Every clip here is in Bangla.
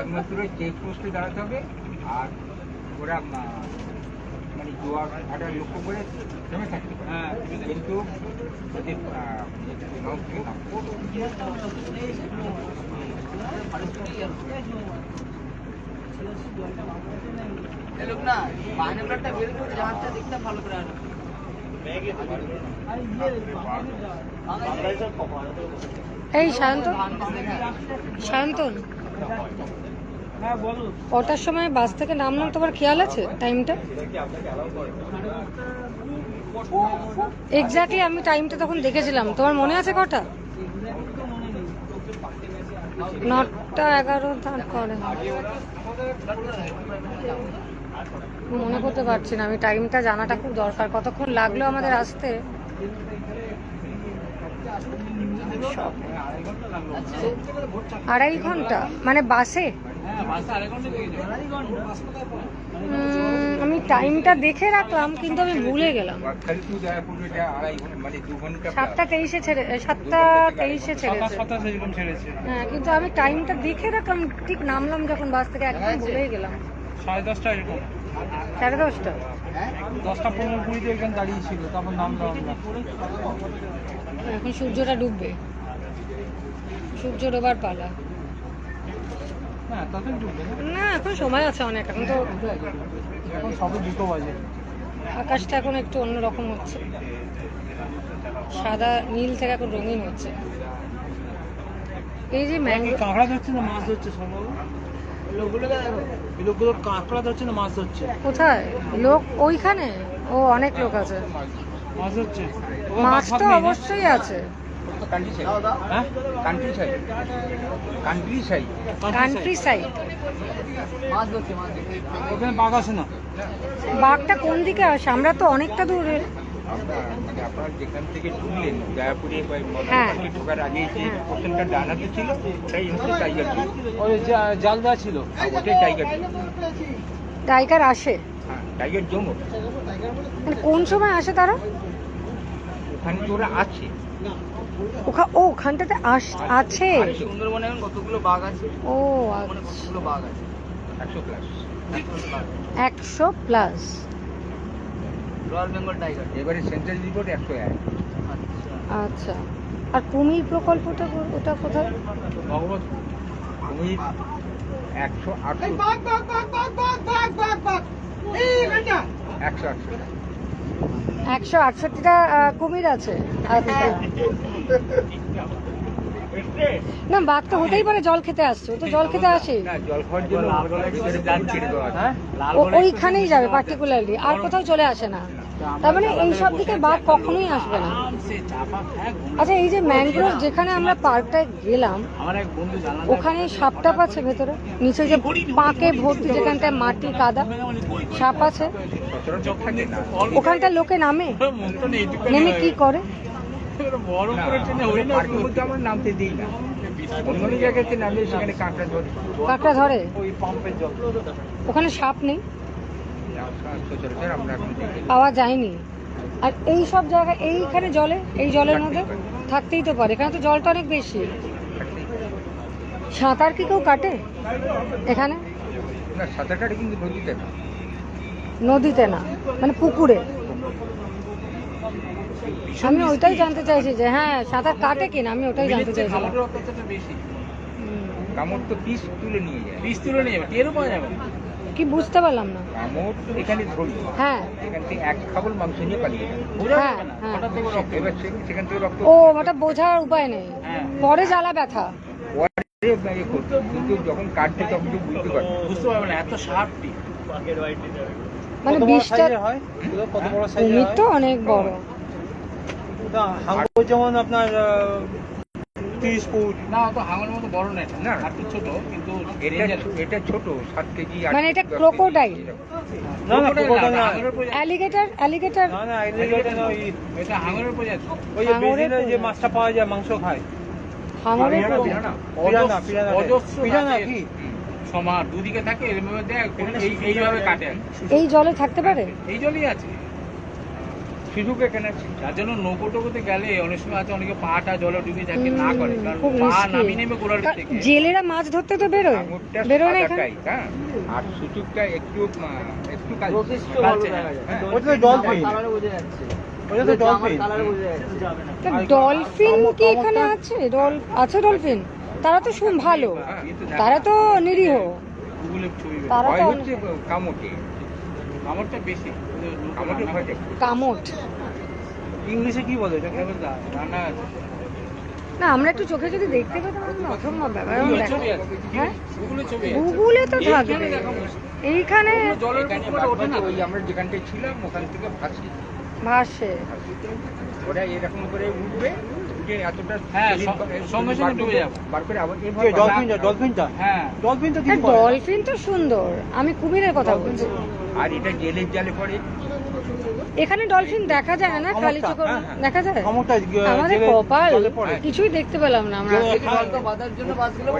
একমাত্র চেক পোস্টে দাঁড়াতে হবে আর ওরা মানে জোয়ার ভাটার লক্ষ্য করে থেমে থাকতে পারে। হ্যাঁ কিন্তু ওদের লোক না বাইনোকুলারটা বের করে জাহাজটা দেখতে ভালো করে আনো। এই সায়ন্তন সায়ন্তন কটার সময় বাস থেকে নামলাম, তোমার খেয়াল আছে টাইমটা এক্স্যাক্টলি আমি টাইমটা তখন দেখেছিলাম। তোমার মনে আছে কটা? নটা এগারো, তারপরে। মনে করতে পারছি না আমি টাইমটা জানাটা খুব দরকার। কতক্ষণ লাগল আমাদের আসতে? আড়াই ঘণ্টা? মানে বাসে? হ্যাঁ আমি টাইমটা দেখে রাখলাম কিন্তু আমি ভুলে গেলাম। সাতটা তেইশে ছেড়ে সাতটা তেইশে ছেড়েছে। হ্যাঁ কিন্তু আমি টাইমটা দেখে রাখলাম ঠিক নামলাম যখন বাস থেকে একদম ভুলেই গেলাম। সাড়ে দশটা এরকম। সাড়ে দশটা? দশটা পনেরো কুড়িতে এখানে দাঁড়িয়ে তারপর নামলাম আমরা এখন সূর্যটা ডুববে। সূর্য ডোবার পালা। না এখন সময় আছে অনেক এখন তো এখন সবে দুটো বাজে। আকাশটা এখন একটু অন্যরকম হচ্ছে। সাদা নীল থেকে এখন রঙিন হচ্ছে। এই যে ম্যাঙ্গো কাঁকড়া ধরছে না মাছ ধরছে সম্ভব লোকগুলোকে দেখো এই লোকগুলো কাঁকড়া ধরছে না মাছ ধরছে? কোথায়? লোক ওইখানে? ও অনেক লোক আছে। মাছ ধরছে? মাছ তো অবশ্যই আছে। কান্ট্রি সাইড হ্যাঁ? কান্ট্রি সাইড কান্ট্রি সাইড মাছ ধরছে মাছ ওখানে বাঘ আছে না? বাঘটা কোন দিকে আসে? আমরা তো অনেকটা দূরে মানে আপনার যেখান থেকে ঢুকলেন দয়াপুরে বা হ্যাঁ। ঢোকার আগে যে হ্যাঁ। পোর্শনটা ডানাতে ছিল ওটাই হচ্ছে টাইগার ওই ছিল। ওটাই টাইগার টাইগার আসে। হ্যাঁ টাইগার জোন ওটা। মানে কোন সময় আসে তারা? ওখানে তো ওরা আছে। ওখা ও ওখানটাতে আস আছে। সুন্দরবনে এখন কতগুলো বাঘ আছে? ও মানে কতগুলো বাঘ আছে? একশো প্লাস একশো প্লাস রয়্যাল বেঙ্গল টাইগার এবারে সেন্ট্রাল রিপোর্ট একশো এক। আচ্ছা। আর কুমির প্রকল্পটা ওটা কোথায়? ভগবত কুমির একশো একশো একশো একশো আটষট্টিটা কুমির আছে। আচ্ছা না বাঘ তো হতেই পারে জল খেতে আসছে ও তো জল খেতে আসে। হ্যাঁ? ও ওইখানেই যাবে পার্টিকুলারলি আর কোথাও চলে আসে না। তার মানে এই সব দিকে বাঘ কখনোই আসবে না। আচ্ছা এই যে ম্যানগ্রোভ যেখানে আমরা পার্কটায় গেলাম আমার এক বন্ধু জানা ওখানে সাপ টাপ আছে ভেতরে নিচে যে পাকে ভর্তি যেখানটায় মাটি কাদা সাপ আছে। ওখানটা লোকে নামে? নেমে কি করে? আমরা হরিণ পার্কের মধ্যে আমরা নামতে দিই না। অন্য অন্য জায়গাতে নামলে সেখানে কাঁকড়া ধরে। কাঁকড়া ধরে? ওই পাম্পের জল। ওখানে সাপ নেই? পাওয়া যায়নি। আর এই সব জায়গায় এইখানে জলে? এই জলের মধ্যে? থাকতেই তো পারে এখানে তো জলটা অনেক বেশি। সাঁতার কি কেউ কাটে এখানে? না সাঁতার কাটে কিন্তু নদীতে না। নদীতে না মানে পুকুরে। আমি ওইটাই জানতে চাইছি যে হ্যাঁ সাঁতার কাটে কিনা আমি ওটাই জানতে খাবারের অত্যাচারটা বেশি। কামড় তো পিস তুলে নিয়ে যায়। বীজ তুলে নিয়ে যাবে টেরও পাওয়া যাবে কি বুঝতে পারলাম না। কামড় এখানে ধরল হ্যাঁ। এখান থেকে এক খাবল মাংস নিয়ে পালিয়ে গেল বোঝা হ্যাঁ, যাবে না। হ্যাঁ। হঠাৎ থেকে রক্ত এবার সে- সেখান থেকে রক্ত ও ওটা বোঝার উপায় নেই। হ্যাঁ। পরে জ্বালা ব্যথা। পরে ইয়ে করতো, কিন্তু যখন তখন তো বুঝতে পারতো বুঝতে পারবে না এত শার্পটি মানে বিষটা হয় কত বড় সাইজের হয়? তো অনেক বড়। ওটা হাঙ্গর যেমন আপনার তিরিশ ফুট। না তো হাঙ্গরের মতো বড় না এটা না। একটু ছোট কিন্তু এটা এটা ছোট সাত কেজি মানে এটা কেজি, দশ কেজি, crocodile? এরকম। না না crocodile না। Alligator alligator. না না alligator না, এটা হাঙরের প্রজাতি। ওই যে যে মাছটা পাওয়া যায় মাংস খায়। অজস্র পিরানা কি? সমার দুদিকে থাকে এইভাবে কাটে। এই জলে থাকতে পারে? এই জলই আছে। সুযোগ এখানে আছে যার জন্য নৌকো টোকোতে গেলে অনেক সময় আছে অনেকে পাটা জলে ডুবে থাকে না করে। কারণ পা। নামিয়ে নেবে গোড়ালি থেকে। জেলেরা মাছ ধরতে তো বেরোয়। বেরোয় না এখানে? হ্যাঁ। আর সুযোগটা একটু একটু কালচে। প্রকৃষ্ট ভালো দেখা যায়। হ্যাঁ। ওটা তো ডলফিন কালারে বোঝা যাচ্ছে। ওটা তো ডলফিন কালারে বোঝা যাচ্ছে। তা ডলফিন কি এখানে আছে? ডল আছে ডলফিন তারা তো শুন ভালো। হ্যাঁ, এ তো তারা তো নিরীহ। তারা ভয় তো হচ্ছে কামড়ে আমারটা বেশি কামড়ে ভয় দেখে কামট ইংলিশে কি বলে? এটাকে রান্না আছে। না আমরা একটু চোখে যদি দেখতে পেতাম অসম্ভব ব্যাপার। গুগলে হ্যাঁ? তো থাকবে। এইখানে আমরা যেখানটায় ছিলাম ওখান থেকে ভাসি ভাসে। ওরা এরকম করে উঠবে এতটা হ্যাঁ, সঙ্গে- সঙ্গে সঙ্গে ডুবে যাবে। বার করে আবার ডলফিনটা ডলফিনটা হ্যাঁ। ডলফিনটা হ্যাঁ, ডলফিন তো সুন্দর। আমি কুমিরের কথা বলছি। আর এটা জেলের জালে পড়ে। এখানে ডলফিন দেখা যায় না হ্যাঁ, হ্যাঁ। দেখা যায়? আমাদের কপাল কিছুই দেখতে পেলাম না আমরা। বাঁধার জন্য বাসগুলো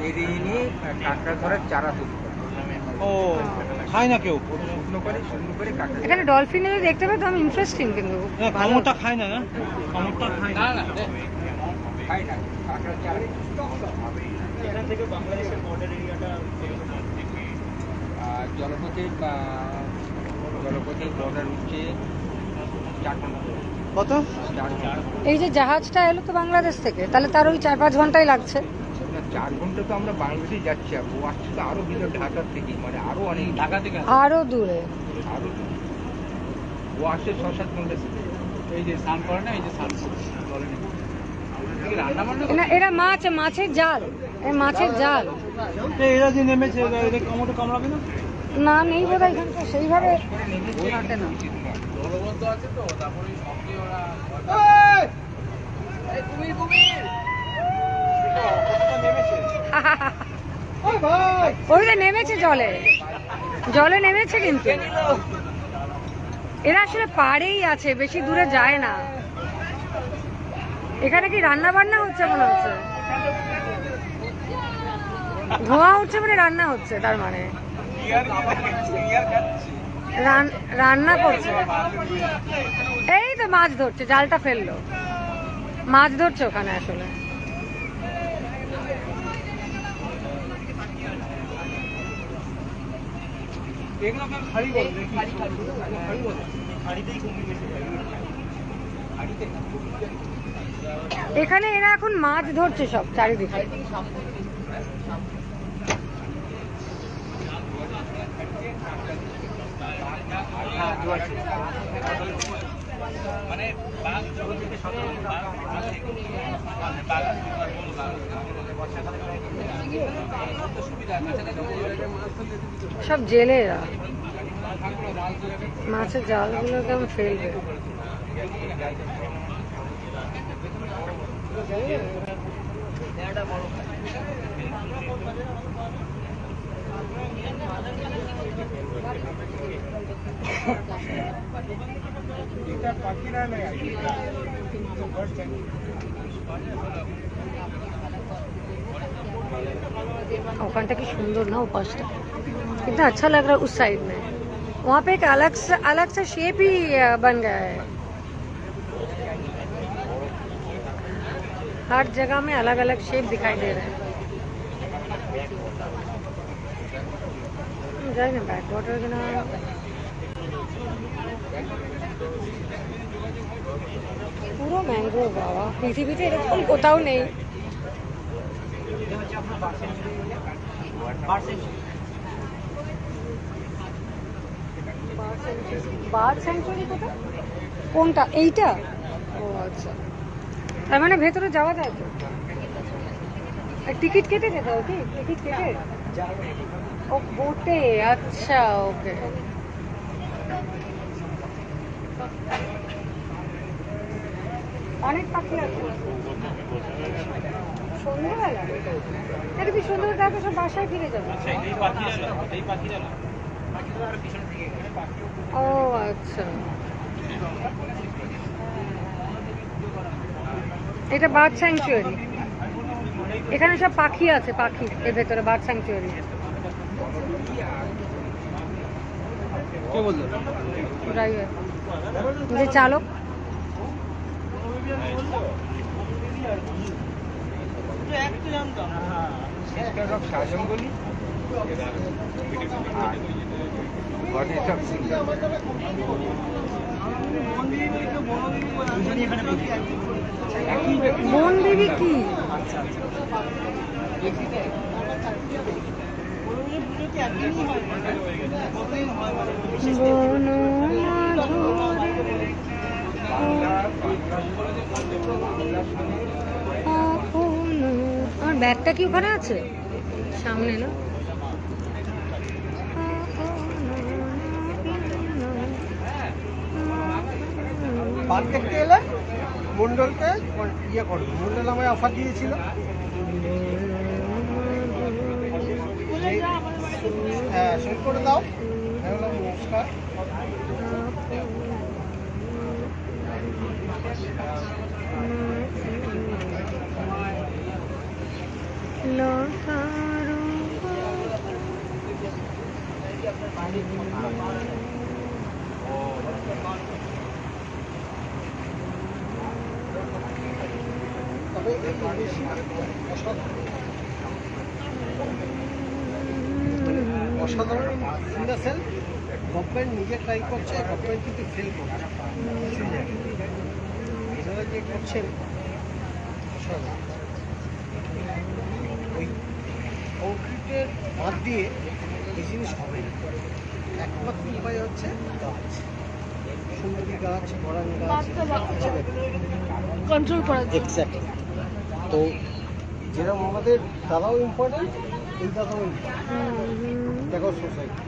মেরে এনে কাঁকড়া ধরার চারা করে ও খায় না কেউ? এখানে ডলফিন দেখতে পেতাম ইন্টারেস্টিং কিন্তু। না, খায় না না? খায় না। বর্ডার কত? এই যে জাহাজটা এলো তো বাংলাদেশ থেকে তাহলে তার ওই চার পাঁচ ঘন্টাই লাগছে। চার ঘণ্টা তো আমরা বাংলাদেশে যাচ্ছি আর ও আসছে তো আরও ভিতরে ঢাকার থেকে মানে আরও অনেক ঢাকা থেকে। আরও দূরে। আরও দূর। ও আসছে ছ সাত ঘণ্টা থেকে এই যে স্নান করে না এই যে স্নান করে। না এরা মাছ মাছের জাল। মাছের জাল। এরা যে নেমেছে এদের কামড়াবে না? না নেই বোধ হয় সেইভাবে কাটে না। জলবদ্ধ আছে তো তারপরে সঙ্গে ওরা নেমেছে জলে। জলে নেমেছে কিন্তু। এরা আসলে পাড়েই আছে, বেশি দূরে যায় না। এখানে কি রান্না বান্না হচ্ছে মনে হচ্ছে? ধোঁয়া উঠছে মানে রান্না হচ্ছে, তার মানে। রান- রান্না করছে। এই তো মাছ ধরছে, জালটা ফেলল। মাছ ধরছে ওখানে আসলে। এগুলো কেউ খালি বলে দেখি। খালি বলে। এখানে এরা এখন মাছ ধরছে সব চারিদিকে। সব জেলে এরা। মাছের জালগুলো কেমন ফেলবে? ओखानटा की सुंदर ना उपासटा कितना अच्छा लग रहा है उस साइड में वहाँ पे एक अलग सा अलग सा शेप ही अ, बन गया है हर जगह में अलग अलग शेप दिखाई दे रहा है যাই না ব্যাক ওয়াটার কিনা পুরো ম্যাঙ্গ্রোভ বাবা। পৃথিবীতে এরকম কোথাও নেই। কোনটা? এইটা? ও আচ্ছা। তার মানে ভেতরে যাওয়া যায় তো? টিকিট কেটে যেতে হবে কি? টিকিট কেটে? ও, বোটে। আচ্ছা ওকে। অনেক পাখি আছে। সন্ধ্যেবেলা? এটা কি সন্ধ্যেবেলা? তারপর সব বাসায় ফিরে যাবে। ও আচ্ছা। এটা বার্ড স্যাংচুয়ারি। এখানে সব পাখি আছে পাখি এর ভেতরে বার্ড স্যাংচুয়ারি। কে বলল? রাইট যে চালক। বন দেবী কি? আমার ব্যাগটা কি ওখানে আছে? সামনে, না? পার্ক দেখতে এলে, মন্ডলকে ইয়ে করবে। মন্ডল আমায় অফার দিয়েছিল। হ্যাঁ করে দাও। নমস্কার। তবে এই অসাধারণ ইন দ্য সেন্স গভর্নমেন্ট নিজে ট্রাই করছে গভর্নমেন্ট কিন্তু ফেল করছে। এনারা যে করছেন অসাধারণ। ওই কংক্রিটের বাদ দিয়ে এই জিনিস হবে না। একমাত্র উপায় হচ্ছে গাছ। সুন্দরী গাছ বরান গাছ কন্ট্রোল করা এক্স্যাক্টলি তো যেরকম আমাদের দাদাও ইম্পর্টেন্ট দেখো সোসাইটি।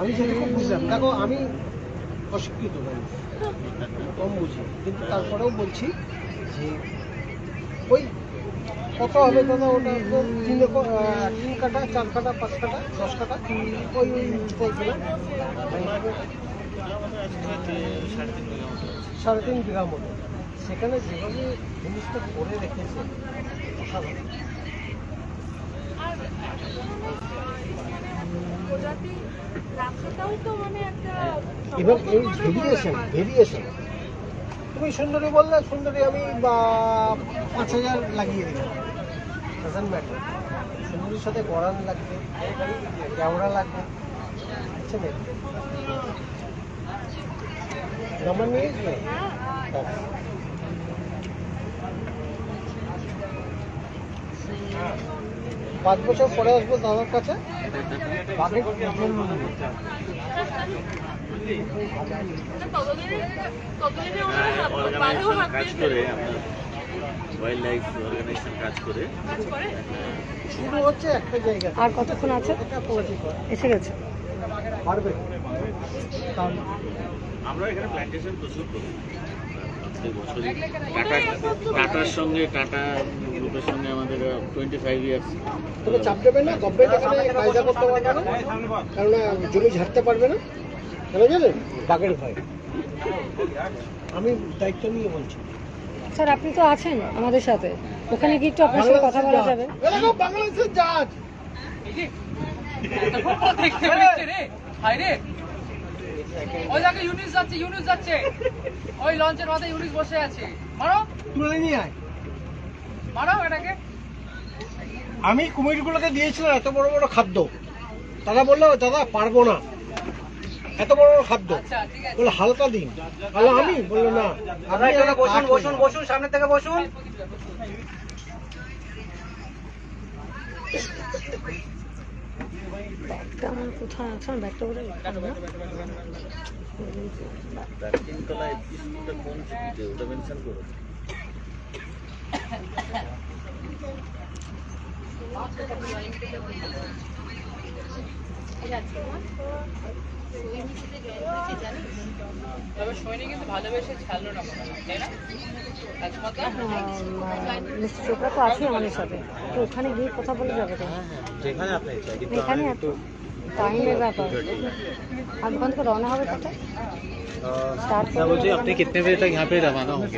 আমি যেটুকু বুঝলাম। দেখো আমি অশিক্ষিত মানুষ। কম বুঝি। কিন্তু তারপরেও বলছি যে ওই কত হবে দাদা ওটা তিন তিন কাটা চার কাটা পাঁচ কাটা দশ কাটা ওই টাইপের সাড়ে তিন বিঘা মতো। সেখানে যেভাবে জিনিসটা করে রেখেছে অসাধারণ এবং এই ভেরিয়েশন ভেরিয়েশন তুমি সুন্দরী বললে সুন্দরী আমি পাঁচ হাজার লাগিয়ে দিলাম। ডাজেন্ট ম্যাটার সুন্দরীর সাথে গড়ান লাগবে কেওড়া লাগবে বুঝছেন নাম্বার নিয়েছিলে পাঁচ বছর পরে আসব দাদার কাছে। বাকি জন্ম নেব। অর্গানাইজেশন কাজ করে ওয়াইল্ড লাইফ অর্গানাইজেশন কাজ করে শুরু হচ্ছে একটা জায়গা। আর কতক্ষণ আছে? এসে গেছে। পারবে আমরা এখানে প্ল্যান্টেশন প্রচুর করি প্রত্যেক বছরই। টাটা টাটার সঙ্গে টাটা গ্রুপের সঙ্গে আমাদের টোয়েন্টি ফাইভ ইয়ার্স তুমি চাপ দেবে না গভর্নমেন্ট এখানে কায়দা করতে পারবে না। কেননা জমি ঝাড়তে পারবে না। কেন জানেন? বাঘের ভয় আমি দায়িত্ব নিয়ে বলছি। স্যার আপনি তো আছেন আমাদের সাথে। ওখানে কি একটু আপনার সাথে কথা বলা যাবে? বাংলাদেশের জাহাজ দেখতে হাই রে। ওই দেখো ইউনিস যাচ্ছে ইউনিস যাচ্ছে। ওই লঞ্চের মাথায় ইউনিস বসে আছে। মারো। তুলে নিয়ে আয়। মারো এটাকে। আমি কুমিরগুলোকে দিয়েছিলাম এত বড় বড় খাদ্য। তারা বলল দাদা পারব না। এত বড় বড় খাদ্য। আচ্ছা ঠিক আছে। বলে হালকা দিন। বলল আমি? বলল না। বসুন বসুন বসুন সামনে থেকে বসুন। ব্যাগটা আমার কোথায় আছে আমার ব্যাগটা এখানে না? তার তিনতলায় স্কুলটা কোন সিটিতে ওটা মেনশন করো তবে সৈনিক কিন্তু ভালোবেসে ছাড়লো না মনে হয়, তাই না রাজমাতা মিস্টার চোপড়া তো আছে আমাদের সাথে তো ওখানে গিয়ে কথা বলে যাবে তো যেখানে আপনি চাই এখানে এত টাইমের ব্যাপার আধ ঘন্টা রওনা হবে কোথায় স্টার্ট क्या बोलते हैं अपने कितने बजे तक यहाँ पे रवाना होंगे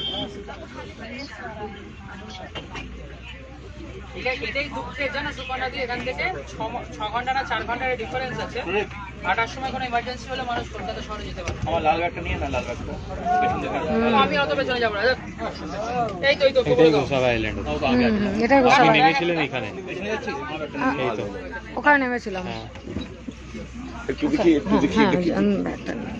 এটাই দুঃখের জানো এখান থেকে ছ ছ ঘণ্টা না চার ঘণ্টার ডিফারেন্স আছে। আটার সময় কোনো ইমার্জেন্সি হলে মানুষ কলকাতা শহরে যেতে পারে আমার লাল গাড়টা নিয়ে না লাল গাড়টা আমি অত পেছনে যাব না এই তো এই তো এটাই গোসাবা আইল্যান্ড হুম, হুম, এটাই গোসাবা নেমেছিলেন এখানে। ওখানে নেমেছিলাম। হ্যাঁ। হ্যাঁ